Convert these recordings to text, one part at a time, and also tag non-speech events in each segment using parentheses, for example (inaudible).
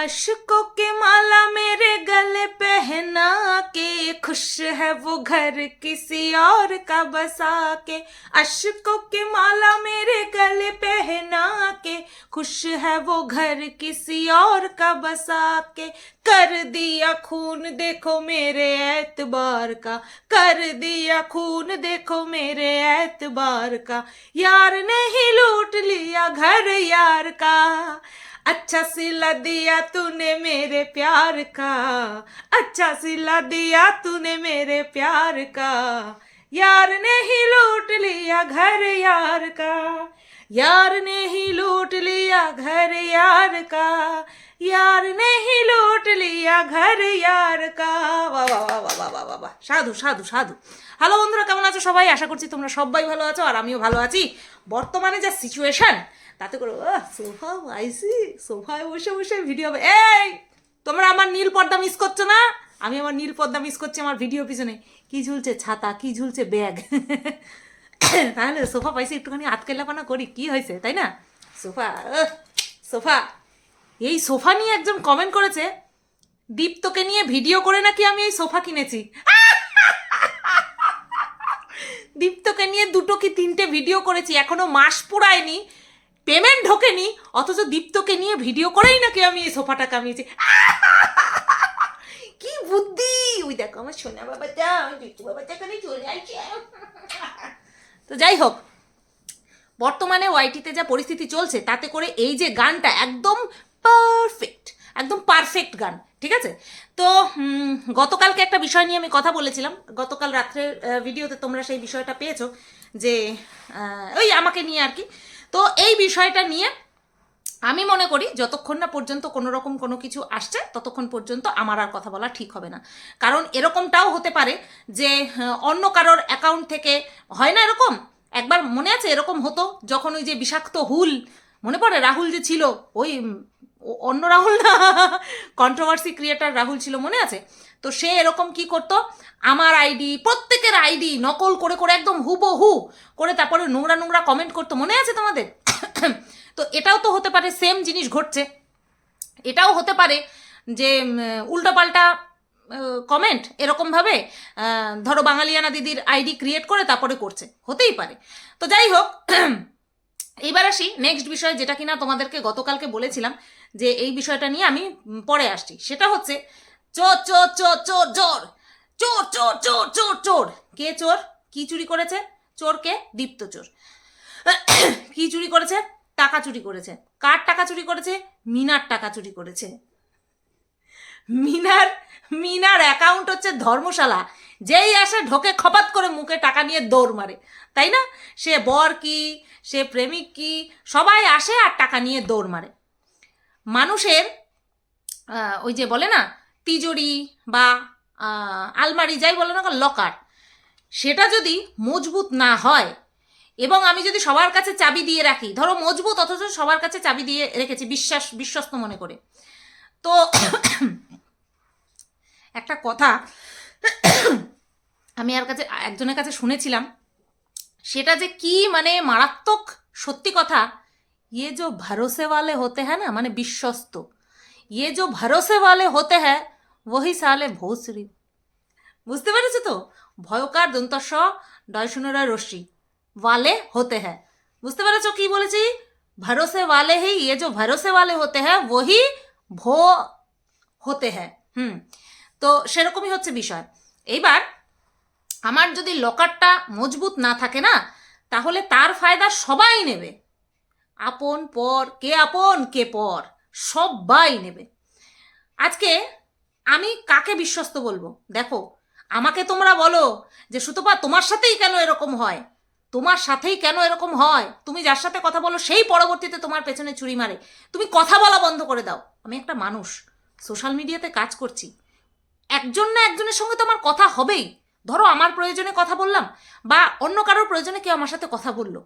अशकों के माला मेरे गले पहना के। खुश है वो घर किसी और का बसा के। अशकों के माला मेरे गले पहना के। खुश है वो घर किसी और का बसा के। कर दिया खून देखो मेरे एतबार का। कर दिया खून देखो मेरे एतबार का। यार ने ही लूट लिया घर यार का। अच्छा सिला दिया तूने मेरे प्यार का। अच्छा सिला दिया तूने मेरे प्यार का। यार ने ही लूट लिया घर यार का। यार ने ही लूट लिया घर यार का। ইয়ার নেহি লুট লিয়া ঘর ইয়ার কা বাবা বাবা বাবা বাবা সাধু সাধু সাধু হ্যালো বন্ধুরা, কেমন আছো সবাই? আশা করছি তোমরা সবাই ভালো আছো আর আমিও ভালো আছি। বর্তমানে যা সিচুয়েশন তাতে করে সোফা আইসি সোফায় বসে বসে ভিডিও এই, তোমরা আমার নীল পর্দা মিস করছ না? আমি আমার নীল পর্দা মিস করছি আমার ভিডিও পিছনে। কি ঝুলছে ছাতা, কি ঝুলছে ব্যাগ তাহলে সোফা পাইছি একটুখানি আতকেলাপানা করি, কি হয়েছে, তাই না? Sofa sofa. এই সোফা নিয়ে একজন কমেন্ট করেছে দীপ্তকে নিয়ে ভিডিও করে নাকি আমি এই সোফা কিনেছি? দীপ্তকে নিয়ে দুটো কি তিনটে ভিডিও করেছি, এখনও মাস পুরায়নি পেমেন্ট ঢোকেনি, অথচ দীপ্তকে নিয়ে ভিডিও করেই নাকি আমি এই সোফাটা কামিয়েছি। কি বুদ্ধি! ওই দেখো আমার সোনা বাবাটা, আমার বিট্টু বাবাটা এখানে চলে আসছে। তো যাই হোক, বর্তমানে ওয়াইটিতে যা পরিস্থিতি চলছে, তাতে করে এই যে গানটা একদম পারফেক্ট একদম পারফেক্ট গান ঠিক আছে? তো গতকালকে একটা বিষয় নিয়ে আমি কথা বলেছিলাম। গতকাল রাত্রের আহ, ভিডিওতে তোমরা সেই বিষয়টা পেয়েছ যে ওই আমাকে নিয়ে আর কি। তো এই বিষয়টা নিয়ে আমি মনে করি যতক্ষণ না পর্যন্ত কোনো রকম কোনো কিছু আসছে ততক্ষণ পর্যন্ত আমার আর কথা বলা ঠিক হবে না। কারণ এরকমটাও হতে পারে যে অন্য কারোর অ্যাকাউন্ট থেকে হয় না এরকম? একবার মনে আছে এরকম হতো যখন ওই যে বিষাক্ত হুল মনে পড়ে? রাহুল যে ছিল ওই অন্য রাহুল না। কন্ট্রোভার্সি ক্রিয়েটার রাহুল ছিল, মনে আছে? তো সে এরকম কি করতো? আমার আইডি প্রত্যেকের আইডি নকল করে করে একদম হুবহু করে তারপরে নোংরা নোংরা কমেন্ট করতো, মনে আছে তোমাদের? (coughs) তো এটাও তো হতে পারে সেম জিনিস ঘটছে। এটাও হতে পারে যে উল্টোপাল্টা কমেন্ট এরকমভাবে ধরো বাঙালিয়ানা দিদির আইডি ক্রিয়েট করে তারপরে করছে। হতেই পারে। তো যাই হোক আসি নেক্সট বিষয় যেটা কিনা তোমাদেরকে গতকালকে বলেছিলাম যে এই বিষয়টা নিয়ে আমি পরে আসছি। সেটা হচ্ছে চোর চোর চোর চোর চোর চোর চোর চোর চোর চোর। কে চোর? কি চুরি করেছে? চোর কে দীপ্ত চোর। (coughs) কি চুরি করেছে? টাকা চুরি করেছে। কার টাকা চুরি করেছে? মিনার টাকা চুরি করেছে। মিনার মিনার অ্যাকাউন্ট হচ্ছে ধর্মশালা। যেই আসে ঢোকে খপাত করে মুখে টাকা নিয়ে দৌড় মারে, তাই না? সে বর কি, সে প্রেমিক কি, সবাই আসে আর টাকা নিয়ে দৌড় মারে। মানুষের ওই যে বলে না, তিজোরি বা আলমারি যাই বলে না লকার, সেটা যদি মজবুত না হয়, এবং আমি যদি সবার কাছে চাবি দিয়ে রাখি, ধরো মজবুত অথচ সবার কাছে চাবি দিয়ে রেখেছি, বিশ্বাস, বিশ্বস্ত মনে করে। তো, (coughs) একটা কথা আমি আর কাছে একজনের কাছে শুনেছিলাম সেটা যে কি মানে মারাত্মক সত্যি কথা ইয়ে যে ভরসে वाले होते हैं না মানে বিশ্বস্ত ইয়ে যে ভরসে वाले होते हैं वही साले ভোসরি বুঝতে পেরেছো তো ভয়কার দন্তস্ব ডয়শূন্যরা রশ্মি वाले होते हैं বুঝতে পেরেছো কি বলেছি ভরসে वाले ही ये जो भरोसे वाले होते हैं वही ভো হতে হ্যাঁ হুম তো সেরকমই হচ্ছে বিষয় এইবার আমার যদি লকারটা মজবুত না থাকে না, তাহলে তার ফায়দা সবাই নেবে। আপন, পর, কে আপন, কে পর সবাই নেবে। আজকে আমি কাকে বিশ্বস্ত বলব? দেখো, আমাকে তোমরা বলো যে, সুতপা, তোমার সাথেই কেন এরকম হয়? তোমার সাথেই কেন এরকম হয়? তুমি যার সাথে কথা বলো, সেই পরবর্তীতে তোমার পেছনে ছুরি মারে। তুমি কথা বলা বন্ধ করে দাও। আমি একটা মানুষ, সোশ্যাল মিডিয়াতে কাজ করছি। একজন না একজনের সঙ্গে তো আমার কথা হবেই। ধরো আমার প্রয়োজনে কথা বললাম বা অন্য কারোর প্রয়োজনে কেউ আমার সাথে কথা বলল।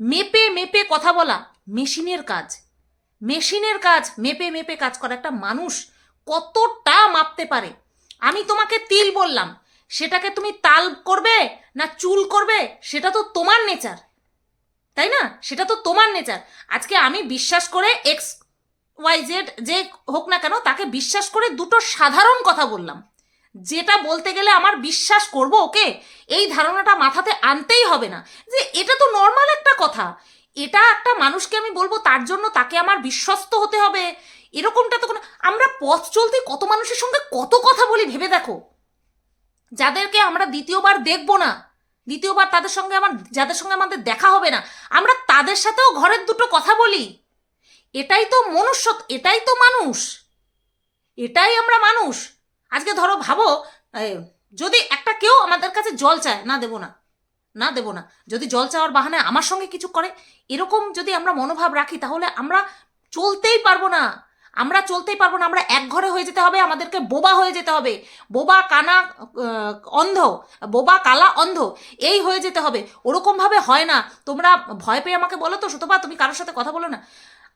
মেপে মেপে কথা বলা মেশিনের কাজ। মেশিনের কাজ, মেপে মেপে কাজ করা একটা মানুষ কতটা মাপতে পারে? আমি তোমাকে তিল বললাম, সেটাকে তুমি তাল করবে না চুল করবে, সেটা তো তোমার নেচার, তাই না? সেটা তো তোমার নেচার। আজকে আমি বিশ্বাস করে এক্স, ওয়াই, জেড, যে হোক না কেন, তাকে বিশ্বাস করে দুটো সাধারণ কথা বললাম। যেটা বলতে গেলে আমার বিশ্বাস করব ওকে? এই ধারণাটা মাথাতে আনতেই হবে না। যে এটা তো নর্মাল একটা কথা। এটা একটা মানুষকে আমি বলব, তার জন্য তাকে আমার বিশ্বস্ত হতে হবে। এরকমটা তো কোনো, আমরা পথ চলতে কত মানুষের সঙ্গে কত কথা বলি ভেবে দেখো। যাদেরকে আমরা দ্বিতীয়বার দেখব না, দ্বিতীয়বার তাদের সঙ্গে আমার, যাদের সঙ্গে আমাদের দেখা হবে না, আমরা তাদের সাথেও ঘরের দুটো কথা বলি। এটাই তো মনুষ্য এটাই তো মানুষ। এটাই আমরা মানুষ। আজকে ধরো ভাবো যদি একটা কেউ আমাদের কাছে জল চায়, না দেবো না না দেবো না, যদি জল চাওয়ার বাহানায় আমার সঙ্গে কিছু করে, এরকম যদি আমরা মনোভাব রাখি, তাহলে আমরা চলতেই পারব না। আমরা চলতেই পারব না, আমরা এক ঘরে হয়ে যেতে হবে, আমাদেরকে বোবা হয়ে যেতে হবে। বোবা কানা অন্ধ, বোবা কালা অন্ধ, এই হয়ে যেতে হবে। ওরকমভাবে হয় না। তোমরা ভয় পেয়ে আমাকে বলো তো, সুতপা, তুমি কারোর সাথে কথা বলো না।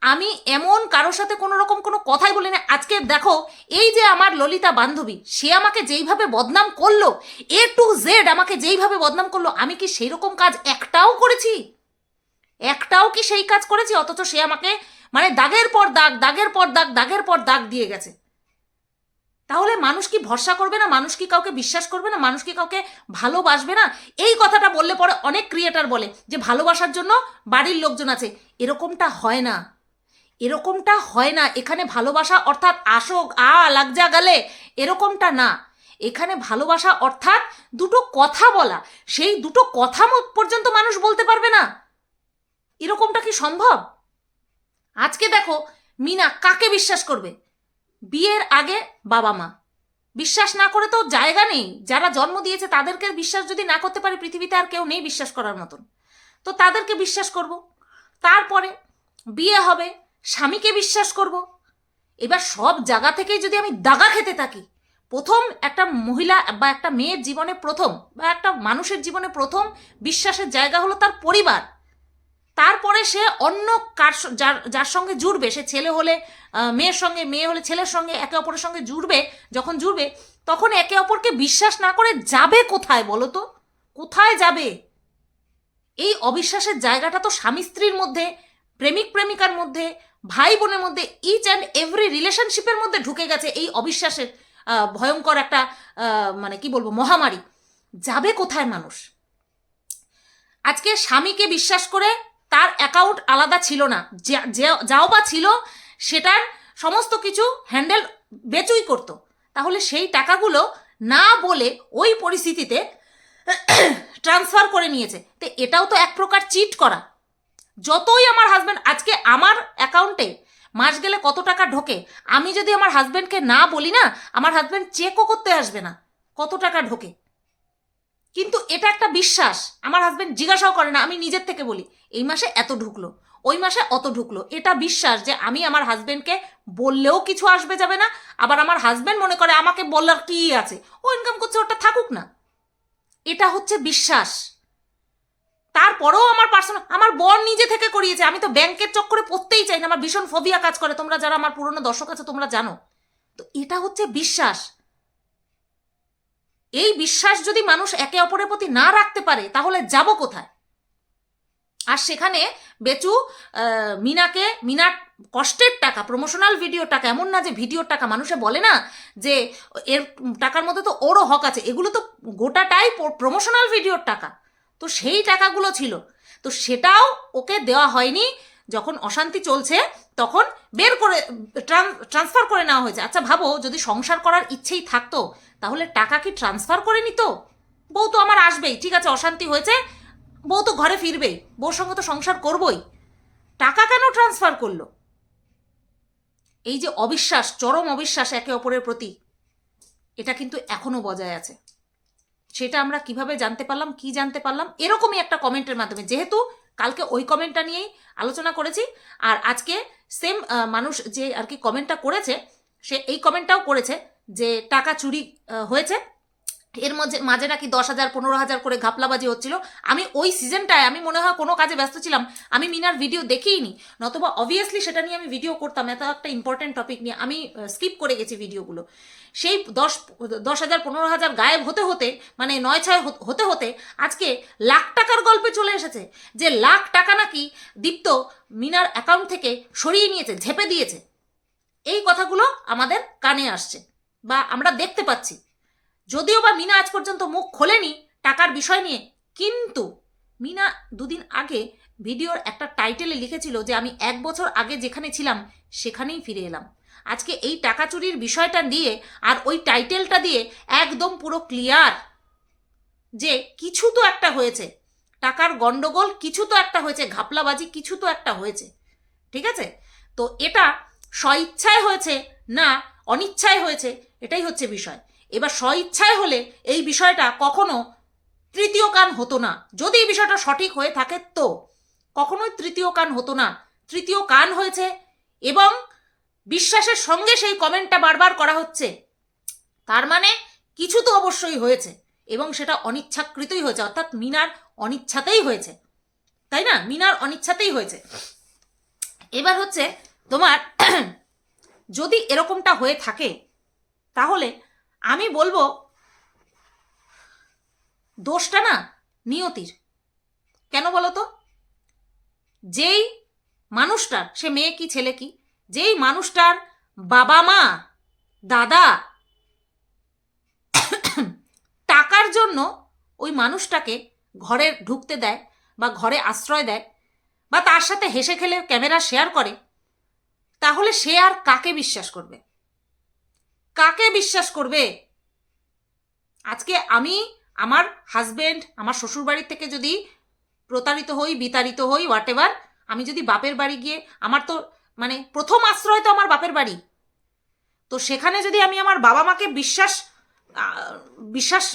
আমি এমন কারোর সাথে কোনো রকম কোনো কথাই বলি না আজকে দেখো, এই যে আমার ললিতা বান্ধবী, সে আমাকে যেইভাবে বদনাম করল, এ টু জেড আমাকে যেইভাবে বদনাম করল, আমি কি সেই রকম কাজ একটাও করেছি? একটাও কি সেই কাজ করেছি? অথচ সে আমাকে মানে দাগের পর দাগ, দাগের পর দাগ, দাগের পর দাগ দিয়ে গেছে। তাহলে মানুষ কি ভরসা করবে না? মানুষ কি কাউকে বিশ্বাস করবে না? মানুষ কি কাউকে ভালোবাসবে না? এই কথাটা বললে পরে অনেক ক্রিয়েটার বলে যে, ভালোবাসার জন্য বাড়ির লোকজন আছে। এরকমটা হয় না। এরকমটা হয় না। এখানে ভালোবাসা অর্থাৎ আসক, আ লাগজা গালে, এরকমটা না। এখানে ভালোবাসা অর্থাৎ দুটো কথা বলা। সেই দুটো কথা পর্যন্ত মানুষ বলতে পারবে না। এরকমটা কি সম্ভব? আজকে দেখো, মিনা কাকে বিশ্বাস করবে? বিয়ের আগে বাবা মা। বিশ্বাস না করে তো জায়গা নেই। যারা জন্ম দিয়েছে তাদেরকে বিশ্বাস যদি না করতে পারে পৃথিবীতে আর কেউ নেই বিশ্বাস করার মতন। তো তাদেরকে বিশ্বাস করব। তারপরে বিয়ে হবে। স্বামীকে বিশ্বাস করব। এবার সব জায়গা থেকেই যদি আমি দাগা খেতে থাকি, প্রথম একটা মহিলা বা একটা মেয়ের জীবনে প্রথম বা একটা মানুষের জীবনে প্রথম বিশ্বাসের জায়গা হলো তার পরিবার। তারপরে সে অন্য কার যার যার সঙ্গে জুড়বে, সে ছেলে হলে মেয়ের সঙ্গে, মেয়ে হলে ছেলের সঙ্গে, একে অপরের সঙ্গে জুড়বে, যখন জুড়বে, তখন একে অপরকে বিশ্বাস না করে যাবে কোথায় বলো তো? কোথায় যাবে? এই অবিশ্বাসের জায়গাটা তো স্বামী স্ত্রীর মধ্যে প্রেমিক প্রেমিকার মধ্যে ভাই বোনের মধ্যে ইচ অ্যান্ড এভরি রিলেশনশিপের মধ্যে ঢুকে গেছে এই অবিশ্বাসের ভয়ঙ্কর একটা মানে কি বলব, মহামারী। যাবে কোথায় মানুষ? আজকে স্বামীকে বিশ্বাস করে তার অ্যাকাউন্ট আলাদা ছিল না। যাও বা ছিল, সেটার সমস্ত কিছু হ্যান্ডেল বেচুই করত। তাহলে সেই টাকাগুলো না বলে ওই পরিস্থিতিতে ট্রান্সফার করে নিয়েছে। তো এটাও তো এক প্রকার চিট করা। যতই আমার হাজব্যান্ড আজকে আমার অ্যাকাউন্টে মাস গেলে কত টাকা ঢোকে, আমি যদি আমার হাজব্যান্ডকে না বলি না, আমার হাজব্যান্ড চেকও করতে আসবে না, কত টাকা ঢোকে। কিন্তু এটা একটা বিশ্বাস, আমার হাজব্যান্ড জিজ্ঞাসাও করে না, আমি নিজের থেকে বলি, এই মাসে এত ঢুকলো, ওই মাসে অত ঢুকলো। এটা বিশ্বাস যে আমি আমার হাজব্যান্ডকে বললেও কিছু আসবে যাবে না, আবার আমার হাজব্যান্ড মনে করে আমাকে বলার কি আছে, ও ইনকাম করছে ওটা থাকুক না। এটা হচ্ছে বিশ্বাস। তারপরেও আমার পার্সোনাল আমার বর নিজে থেকে করিয়েছে। আমি তো ব্যাংকের চক্করে পড়তেই চাই না। আমার ভীষণ ফোবিয়া কাজ করে। তোমরা যারা আমার পুরনো দর্শক আছে, তোমরা জানো। তো এটা হচ্ছে বিশ্বাস। এই বিশ্বাস যদি মানুষ একে অপরের প্রতি না রাখতে পারে, তাহলে যাব কোথায়? আর সেখানে বেচু মিনাকে, মিনার কষ্টের টাকা প্রমোশনাল ভিডিও টাকা, এমন না যে ভিডিওর টাকা, মানুষে বলে না যে এর টাকার মধ্যে তো ওরও হক আছে। এগুলো তো গোটাটাই প্রমোশনাল ভিডিওর টাকা। তো সেই টাকাগুলো ছিল। তো সেটাও ওকে দেওয়া হয়নি। যখন অশান্তি চলছে, তখন বের করে ট্রান্সফার করে নেওয়া হয়েছে। আচ্ছা ভাবো, যদি সংসার করার ইচ্ছেই থাকতো, তাহলে টাকা কি ট্রান্সফার করে নিত? বউ তো আমার আসবেই, ঠিক আছে, অশান্তি হয়েছে, বউ তো ঘরে ফিরবেই, বউর সঙ্গে তো সংসার করবই। টাকা কেন ট্রান্সফার করল? এই যে অবিশ্বাস, চরম অবিশ্বাস একে অপরের প্রতি, এটা কিন্তু এখনও বজায় আছে। সেটা আমরা কীভাবে জানতে পারলাম, কি জানতে পারলাম, এরকমই একটা কমেন্টের মাধ্যমে। যেহেতু কালকে ওই কমেন্টটা নিয়েই আলোচনা করেছি, আর আজকে সেম মানুষ যে আর কি কমেন্টটা করেছে, সে এই কমেন্টটাও করেছে যে টাকা চুরি হয়েছে। এর মধ্যে মাঝে নাকি দশ হাজার, পনেরো হাজার করে ঘাপলাবাজি হচ্ছিল। আমি ওই সিজনটায় আমি মনে হয় কোনো কাজে ব্যস্ত ছিলাম। আমি মিনার ভিডিও দেখিইনি। নতবা অবভিয়াসলি সেটা নিয়ে আমি ভিডিও করতাম। এত একটা ইম্পর্টেন্ট টপিক নিয়ে আমি স্কিপ করে গেছি ভিডিওগুলো সেই দশ দশ হাজার, পনেরো হাজার গায়েব হতে হতে মানে নয় ছয় হতে হতে আজকে লাখ টাকার গল্পে চলে এসেছে যে লাখ টাকা নাকি দীপ্ত মিনার অ্যাকাউন্ট থেকে সরিয়ে নিয়েছে, ঝেপে দিয়েছে। এই কথাগুলো আমাদের কানে আসছে বা আমরা দেখতে পাচ্ছি। যদিও বা মিনা আজ পর্যন্ত মুখ খোলেনি টাকার বিষয় নিয়ে, কিন্তু মিনা দুদিন আগে ভিডিওর একটা টাইটেলে লিখেছিল যে আমি এক বছর আগে যেখানে ছিলাম সেখানেই ফিরে এলাম। আজকে এই টাকা চুরির বিষয়টা দিয়ে আর ওই টাইটেলটা দিয়ে একদম পুরো ক্লিয়ার যে কিছু তো একটা হয়েছে। টাকার গন্ডগোল কিছু তো একটা হয়েছে, ঘাপলাবাজি কিছু তো একটা হয়েছে, ঠিক আছে? তো এটা স্বইচ্ছায় হয়েছে না অনিচ্ছায় হয়েছে, এটাই হচ্ছে বিষয়। এবার স্বইচ্ছায় হলে এই বিষয়টা কখনো তৃতীয় কান হতো না। যদি এই বিষয়টা সঠিক হয়ে থাকে তো কখনোই তৃতীয় কান হতো না। তৃতীয় কান হয়েছে এবং বিশ্বাসের সঙ্গে সেই কমেন্টটা বারবার করা হচ্ছে। তার মানে কিছু তো অবশ্যই হয়েছে এবং সেটা অনিচ্ছাকৃতই হয়েছে, অর্থাৎ মিনার অনিচ্ছাতেই হয়েছে। তাই না? মিনার অনিচ্ছাতেই হয়েছে। এবার হচ্ছে তোমার (clears throat) যদি এরকমটা হয়ে থাকে, তাহলে আমি বলব, দোষটা না নিয়তির। কেন বলো তো? যেই মানুষটার, সে মেয়ে কি, ছেলে কি, যেই মানুষটার বাবা মা, দাদা, টাকার জন্য ওই মানুষটাকে ঘরে ঢুকতে দেয় বা ঘরে আশ্রয় দেয় বা তার সাথে হেসে খেলে ক্যামেরা শেয়ার করে, তাহলে সে আর কাকে বিশ্বাস করবে? কাকে বিশ্বাস করবে? আজকে আমি আমার হাজবেন্ড আমার শ্বশুরবাড়ির থেকে যদি প্রতারিত হই, বিতাড়িত হই হোয়াট এভার আমি যদি বাপের বাড়ি গিয়ে, আমার তো মানে প্রথম আশ্রয় তো আমার বাপের বাড়ি। তো সেখানে যদি আমি আমার বাবা মাকে বিশ্বাস বিশ্বাস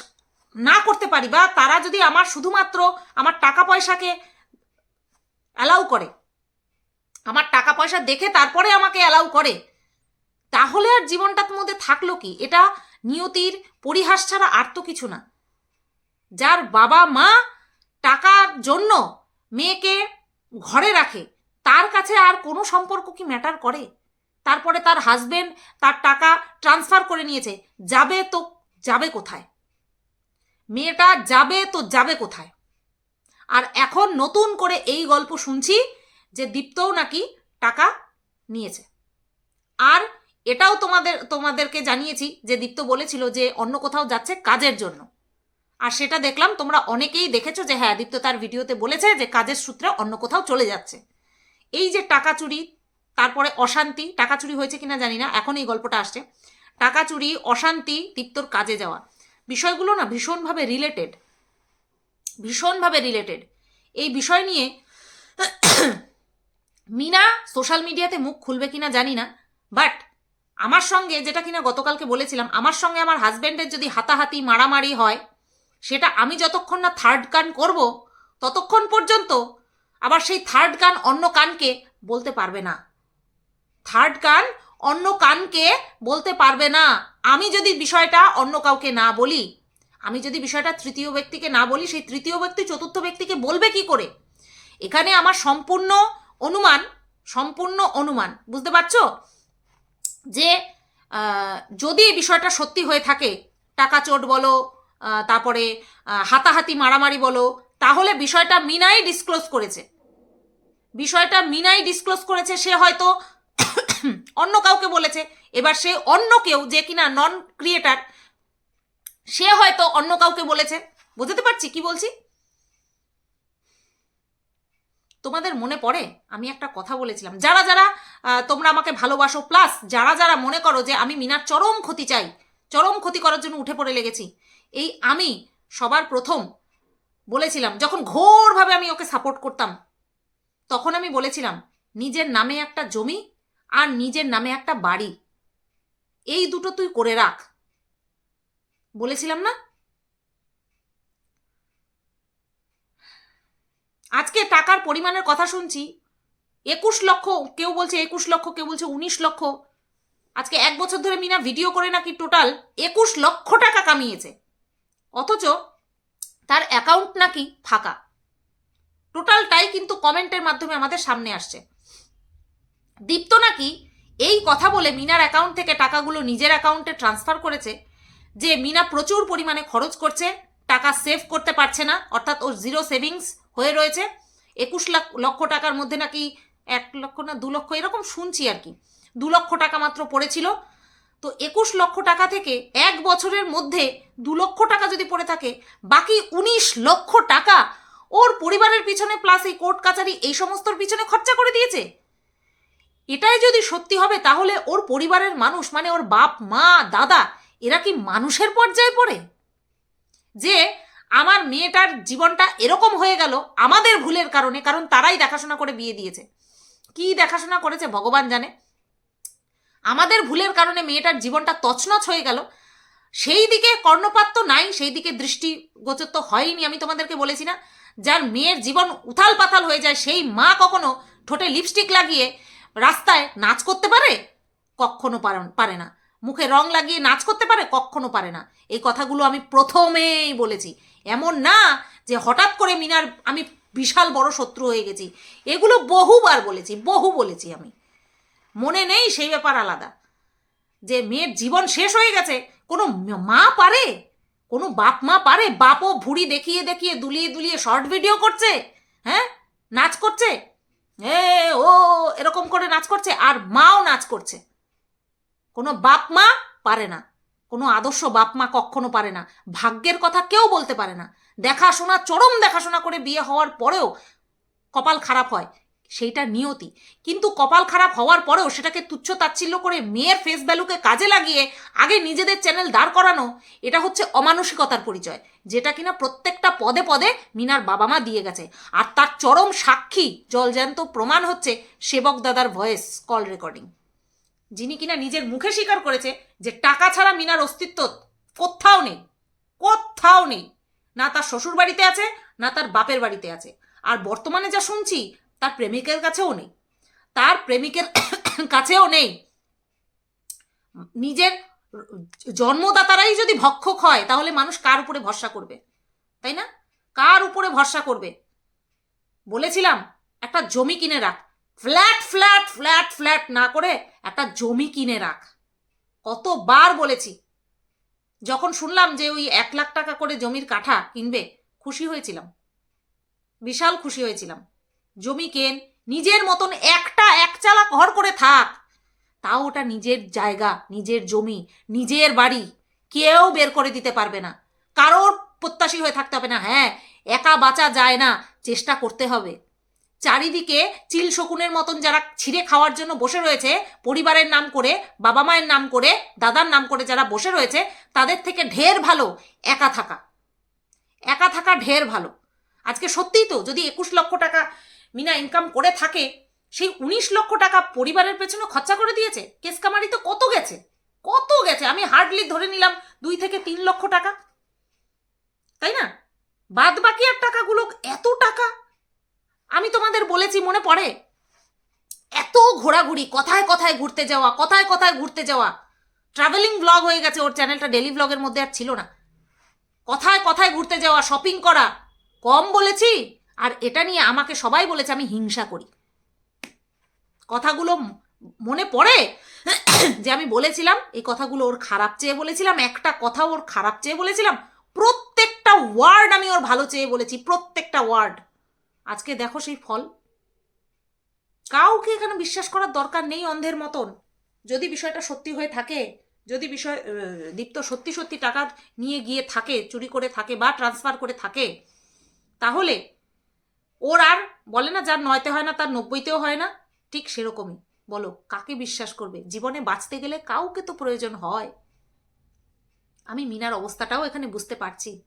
না করতে পারি বা তারা যদি আমার শুধুমাত্র আমার টাকা পয়সাকে অ্যালাউ করে, আমার টাকা পয়সা দেখে তারপরে আমাকে অ্যালাউ করে তাহলে আর জীবনটার মধ্যে থাকল কি? এটা নিয়তির পরিহাস ছাড়া আর তো কিছু না। যার বাবা মা টাকার জন্য মেয়েকে ঘরে রাখে, তার কাছে আর কোনো সম্পর্ক কি ম্যাটার করে? তারপরে তার হাজবেন্ড তার টাকা ট্রান্সফার করে নিয়েছে, যাবে তো যাবে কোথায়? মেয়েটা যাবে তো যাবে কোথায়? আর এখন নতুন করে এই গল্প শুনছি যে দীপ্তও নাকি টাকা নিয়েছে। আর এটাও তোমাদের, তোমাদেরকে জানিয়েছি যে দীপ্ত বলেছিল যে অন্য কোথাও যাচ্ছে কাজের জন্য। আর সেটা দেখলাম তোমরা অনেকেই দেখেছ যে হ্যাঁ দীপ্ত তার ভিডিওতে বলেছে যে কাজের সূত্রে অন্য কোথাও চলে যাচ্ছে। এই যে টাকা চুরি, তারপরে অশান্তি, টাকা চুরি হয়েছে কিনা জানি না, এখন এই গল্পটা আসছে। টাকা চুরি, অশান্তি, দীপ্তর কাজে যাওয়া। বিষয়গুলো না ভীষণভাবে রিলেটেড ভীষণভাবে রিলেটেড এই বিষয় নিয়ে (coughs) মিনা সোশ্যাল মিডিয়াতে মুখ খুলবে কিনা জানি না বাট আমার সঙ্গে যেটা কিনা গতকালকে বলেছিলাম, আমার সঙ্গে আমার হাজব্যান্ডের যদি হাতাহাতি মারামারি হয়, সেটা আমি যতক্ষণ না থার্ড কান করব, ততক্ষণ পর্যন্ত আবার সেই থার্ড কান অন্য কানকে বলতে পারবে না। থার্ড কান অন্য কানকে বলতে পারবে না। আমি যদি বিষয়টা অন্য কাউকে না বলি, আমি যদি বিষয়টা তৃতীয় ব্যক্তিকে না বলি, সেই তৃতীয় ব্যক্তি চতুর্থ ব্যক্তিকে বলবে কি করে? এখানে আমার সম্পূর্ণ অনুমান সম্পূর্ণ অনুমান, বুঝতে পারছ? যে যদি এই বিষয়টা সত্যি হয়ে থাকে, টাকা চোট বলো তারপরে হাতাহাতি মারামারি বলো, তাহলে বিষয়টা মিনাই ডিসক্লোজ করেছে। বিষয়টা মিনাই ডিসক্লোজ করেছে, সে হয়তো অন্য কাউকে বলেছে, এবার সে অন্য কেউ যে কিনা নন ক্রিয়েটার সে হয়তো অন্য কাউকে বলেছে। বুঝতে পারছি কি বলছি? তোমাদের মনে পড়ে? আমি একটা কথা বলেছিলাম। যারা যারা তোমরা আমাকে ভালোবাসো প্লাস যারা যারা মনে করো যে আমি মিনার চরম ক্ষতি চাই, চরম ক্ষতি করার জন্য উঠে পড়ে লেগেছি, এই আমি সবার প্রথম বলেছিলাম, যখন ঘোরভাবে আমি ওকে সাপোর্ট করতাম, তখন আমি বলেছিলাম, নিজের নামে একটা জমি আর নিজের নামে একটা বাড়ি। এই দুটো তুই করে রাখ। বলেছিলাম না? আজকে টাকার পরিমাণের কথা শুনছি। একুশ লক্ষ কেউ বলছে, একুশ লক্ষ কেউ বলছে, উনিশ লক্ষ। আজকে এক বছর ধরে মিনা ভিডিও করে নাকি টোটাল একুশ লক্ষ টাকা কামিয়েছে। অথচ তার অ্যাকাউন্ট নাকি ফাঁকা। টোটালটাই কিন্তু কমেন্টের মাধ্যমে আমাদের সামনে আসছে। দীপ্ত নাকি এই কথা বলে মিনার অ্যাকাউন্ট থেকে টাকাগুলো নিজের অ্যাকাউন্টে ট্রান্সফার করেছে, যে মিনা প্রচুর পরিমাণে খরচ করছে, টাকা সেভ করতে পারছে না, অর্থাৎ ওর জিরো সেভিংস হয়ে রয়েছে। একুশ লাখ, লক্ষ টাকার মধ্যে নাকি এক লক্ষ না দু লক্ষ, এরকম শুনছি আর কি। দু লক্ষ টাকা মাত্র পড়েছিল। তো একুশ লক্ষ টাকা থেকে এক বছরের মধ্যে দু লক্ষ টাকা যদি পড়ে থাকে, বাকি উনিশ লক্ষ টাকা ওর পরিবারের পিছনে প্লাস এই কোর্ট কাচারি এই সমস্তর পিছনে খরচা করে দিয়েছে। এটাই যদি সত্যি হবে, তাহলে ওর পরিবারের মানুষ মানে ওর বাপ, মা, দাদা, এরা কি মানুষের পর্যায়ে পড়ে? যে আমার মেয়েটার জীবনটা এরকম হয়ে গেল আমাদের ভুলের কারণে, কারণ তারাই দেখাশোনা করে বিয়ে দিয়েছে। কি দেখাশোনা করেছে ভগবান জানে? আমাদের ভুলের কারণে মেয়েটার জীবনটা তছনছ হয়ে গেল। সেই দিকে কর্ণপাত তো নাই, সেই দিকে দৃষ্টি গোচর তো হয়নি, আমি তোমাদেরকে বলেছি না। যার মেয়ের জীবন উথাল পাতাল হয়ে যায়, সেই মা কখনো ঠোঁটে লিপস্টিক লাগিয়ে রাস্তায় নাচ করতে পারে? কখনো পারে না। মুখে রং লাগিয়ে নাচ করতে পারে? কখনো পারে না। এই কথাগুলো আমি প্রথমেই বলেছি। এমন না যে হঠাৎ করে মিনার, আমি বিশাল বড় শত্রু হয়ে গেছি। এগুলো বহুবার বলেছি, বহু বলেছি আমি। মনে নেই সেই ব্যাপার আলাদা। যে মেয়ের জীবন শেষ হয়ে গেছে, কোনো মা পারে? কোনো বাপ মা পারে? বাপও ভুড়ি দেখিয়ে দেখিয়ে দুলিয়ে দুলিয়ে শর্ট ভিডিও করছে? হ্যাঁ? নাচ করছে? এ, ও, এরকম করে নাচ করছে? আর মাও নাচ করছে? কোনো বাপ মা পারে না। কোনো আদর্শ বাপ মা কখনো পারে না। ভাগ্যের কথা কেউ বলতে পারে না। দেখাশোনা, চরম দেখাশোনা করে বিয়ে হওয়ার পরেও কপাল খারাপ হয়, সেইটা নিয়তি। কিন্তু কপাল খারাপ হওয়ার পরেও সেটাকে তুচ্ছ তাচ্ছিল্য করে মেয়ের ফেস ভ্যালুকে কাজে লাগিয়ে আগে নিজেদের চ্যানেল দাঁড় করানো, এটা হচ্ছে অমানসিকতার পরিচয়, যেটা কিনা প্রত্যেকটা পদে পদে মিনার বাবা মা দিয়ে গেছে। আর তার চরম সাক্ষী, জলজ্যান্ত প্রমাণ হচ্ছে সেবক দাদার ভয়েস কল রেকর্ডিং যিনি কিনা নিজের মুখে স্বীকার করেছে যে টাকা ছাড়া মিনার অস্তিত্ব কোথাও নেই কোথাও নেই। না তার শ্বশুর বাড়িতে আছে, না তার বাপের বাড়িতে আছে। আর বর্তমানে যা শুনছি, তার প্রেমিকের কাছেও নেই। তার প্রেমিকের (coughs) কাছেও নেই। নিজের জন্মদাতারাই যদি ভক্ষক হয়, তাহলে মানুষ কার উপরে ভরসা করবে? তাই না? কার উপরে ভরসা করবে? বলেছিলাম, একটা জমি কিনে রাখ। ফ্ল্যাট ফ্ল্যাট ফ্ল্যাট ফ্ল্যাট না করে একটা জমি কিনে রাখ। কতবার বলেছি। যখন শুনলাম যে ওই এক লাখ টাকা করে জমির কাঠা কিনবে, খুশি হয়েছিলাম। বিশাল খুশি হয়েছিলাম। জমি কেন, নিজের মতন একটা একচালা ঘর করে থাক। তাও ওটা নিজের জায়গা, নিজের জমি, নিজের বাড়ি কেউ বের করে দিতে পারবে না। কারোর প্রত্যাশী হয়ে থাকতে হবে না। হ্যাঁ একা বাঁচা যায় না, চেষ্টা করতে হবে। চারিদিকে চিল শকুনের মতন যারা ছিঁড়ে খাওয়ার জন্য বসে রয়েছে, পরিবারের নাম করে, বাবা মায়ের নাম করে, দাদার নাম করে যারা বসে রয়েছে, তাদের থেকে ঢের ভালো একা থাকা। একা থাকা ঢের ভালো। আজকে সত্যিই তো যদি একুশ লক্ষ টাকা মিনা ইনকাম করে থাকে, সেই উনিশ লক্ষ টাকা পরিবারের পেছনে খরচা করে দিয়েছে? কেসকামারি তো কত গেছে? কত গেছে? আমি হার্ডলি ধরে নিলাম দুই থেকে তিন লক্ষ টাকা। তাই না? বাদ বাকি আর টাকাগুলো এত টাকা আমি তোমাদের বলেছি, মনে পড়ে? এত ঘোরাঘুরি, কথায় কথায় ঘুরতে যাওয়া, কথায় কথায় ঘুরতে যাওয়া। ট্রাভেলিং ব্লগ হয়ে গেছে, ওর চ্যানেলটা ডেলি ব্লগের মধ্যে আর ছিল না। কথায় কথায় ঘুরতে যাওয়া শপিং করা, কম বলেছি, আর এটা নিয়ে আমাকে সবাই বলেছে আমি হিংসা করি। কথাগুলো মনে পড়ে? (coughs) যে আমি বলেছিলাম, এই কথাগুলো ওর খারাপ চেয়ে বলেছিলাম, একটা কথা ওর খারাপ চেয়ে বলেছিলাম, প্রত্যেকটা ওয়ার্ড আমি ওর ভালো চেয়ে বলেছি, প্রত্যেকটা ওয়ার্ড আজকে দেখো সেই ফল। কাউকে এখানে বিশ্বাস করার দরকার নেই অন্ধের মতন। যদি বিষয়টা সত্যি হয়ে থাকে, যদি বিষয় দীপ্ত সত্যি সত্যি টাকা নিয়ে গিয়ে থাকে, চুরি করে থাকে বা ট্রান্সফার করে থাকে, তাহলে ওর আর বলে না যার নয়তে হয় না, তার নব্বইতেও হয় না। ঠিক সেরকমই। বলো, কাকে বিশ্বাস করবে? জীবনে বাঁচতে গেলে কাউকে তো প্রয়োজন হয়। আমি মিনার অবস্থাটাও এখানে বুঝতে পারছি।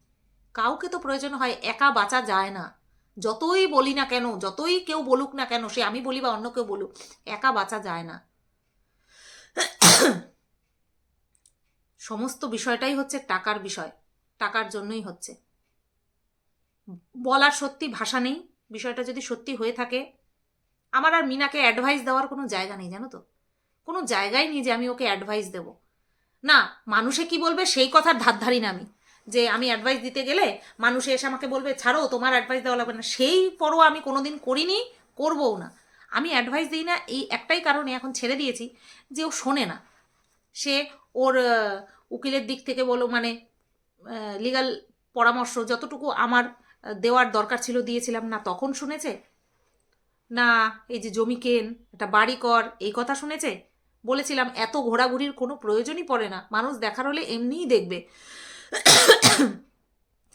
কাউকে তো প্রয়োজন হয়, একা বাঁচা যায় না। যতই বলি না কেন, যতই কেউ বলুক না কেন, সে আমি বলি বা অন্য কেউ বলুক, একা বাঁচা যায় না। সমস্ত বিষয়টাই হচ্ছে টাকার বিষয়, টাকার জন্যই হচ্ছে। বলার সত্যি ভাষা নেই, বিষয়টা যদি সত্যি হয়ে থাকে, আমার আর মিনাকে অ্যাডভাইস দেওয়ার কোনো জায়গা নেই, জানো তো? কোনো জায়গায় নেই যে আমি ওকে অ্যাডভাইস দেব। না, মানুষে কি বলবে সেই কথার ধার ধারি না আমি। যে আমি অ্যাডভাইস দিতে গেলে মানুষে এসে আমাকে বলবে, ছাড়ো, তোমার অ্যাডভাইস দেওয়া লাগবে না। সেই পরও আমি কোনোদিন করিনি, করবও না। আমি অ্যাডভাইস দিই না, এই একটাই কারণে এখন ছেড়ে দিয়েছি যে ও শোনে না। সে ওর উকিলের দিক থেকে বলো মানে লিগাল পরামর্শ যতটুকু আমার দেওয়ার দরকার ছিল দিয়েছিলাম, না তখন শুনেছে? না, এই যে জমি কেন, একটা বাড়ি কর, এই কথা শুনেছে? বলেছিলাম, এত ঘোরাঘুরির কোনো প্রয়োজনই পড়ে না। মানুষ দেখার হলে এমনিই দেখবে।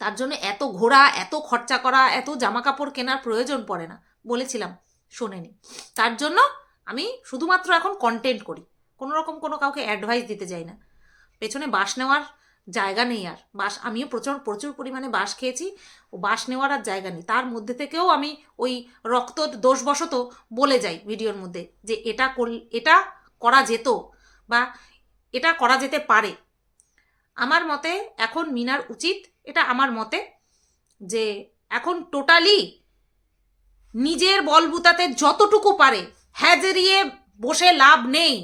তার জন্য এত ঘোরা এত খরচা করা, এত জামা কাপড় কেনার প্রয়োজন পড়ে না, বলেছিলাম, শোনেনি। তার জন্য আমি শুধুমাত্র এখন কন্টেন্ট করি, কোনো রকম কোনো কাউকে অ্যাডভাইস দিতে যাই না। পেছনে বাস নেওয়ার জায়গা নেই আর বাস আমিও প্রচুর প্রচুর পরিমাণে বাস খেয়েছি, ও বাস নেওয়ার আর জায়গা নেই। তার মধ্যে থেকেও আমি ওই রক্ত দোষবশত বলে যাই ভিডিওর মধ্যে, যে এটা এটা করা যেত বা এটা করা যেতে পারে। আমার মতে এখন মিনার উচিত, এটা আমার মতে, যে এখন টোটালি নিজের বলবুতাতে যতটুকু পারে হ্যাজেরিয়ে বসে লাভ নেই।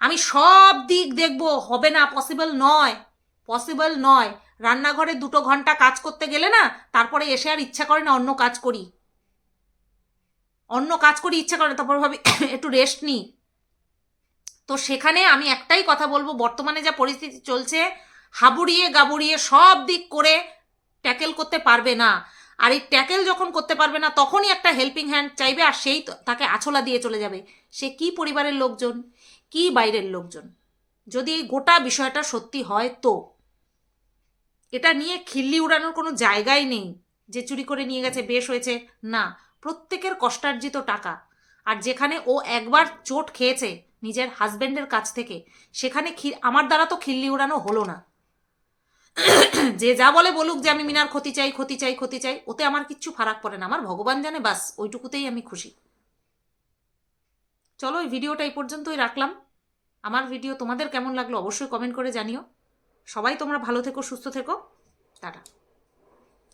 আমি সব দিক দেখব, হবে না পসিবল নয় পসিবল নয়। রান্নাঘরে দুটো ঘণ্টা কাজ করতে গেলে না, তারপরে এসে আর ইচ্ছা করে না অন্য কাজ করি। অন্য কাজ করি, ইচ্ছা করে তারপর ভাবি, (coughs) একটু রেস্ট নিই। তো সেখানে আমি একটাই কথা বলব, বর্তমানে যা পরিস্থিতি চলছে হাবুড়িয়ে গাবুড়িয়ে সব দিক করে ট্যাকেল করতে পারবে না। আর এই ট্যাকেল যখন করতে পারবে না, তখনই একটা হেল্পিং হ্যান্ড চাইবে আর সেই তাকে আছলা দিয়ে চলে যাবে। সে কি পরিবারের লোকজন? কি বাইরের লোকজন? যদি এই গোটা বিষয়টা সত্যি হয় তো। এটা নিয়ে খিল্লি উড়ানোর কোনো জায়গাই নেই যে চুরি করে নিয়ে গেছে, বেশ হয়েছে। না, প্রত্যেকের কষ্টার্জিত টাকা। আর যেখানে ও একবার চোট খেয়েছে নিজের হাজবেন্ডের কাছ থেকে, সেখানে আমার দ্বারা তো খিল্লি উড়ানো হলো না। (coughs) যে যা বলে বলুক যে আমি মিনার ক্ষতি চাই ক্ষতি চাই ক্ষতি চাই, ওতে আমার কিচ্ছু ফারাক পড়ে না। আমার ভগবান জানে, বাস, ওইটুকুতেই আমি খুশি। চলো, এই ভিডিওটা এই পর্যন্তই রাখলাম। আমার ভিডিও তোমাদের কেমন লাগল অবশ্যই কমেন্ট করে জানিও। সবাই তোমরা ভালো থেকো, সুস্থ থেকো। টাটা।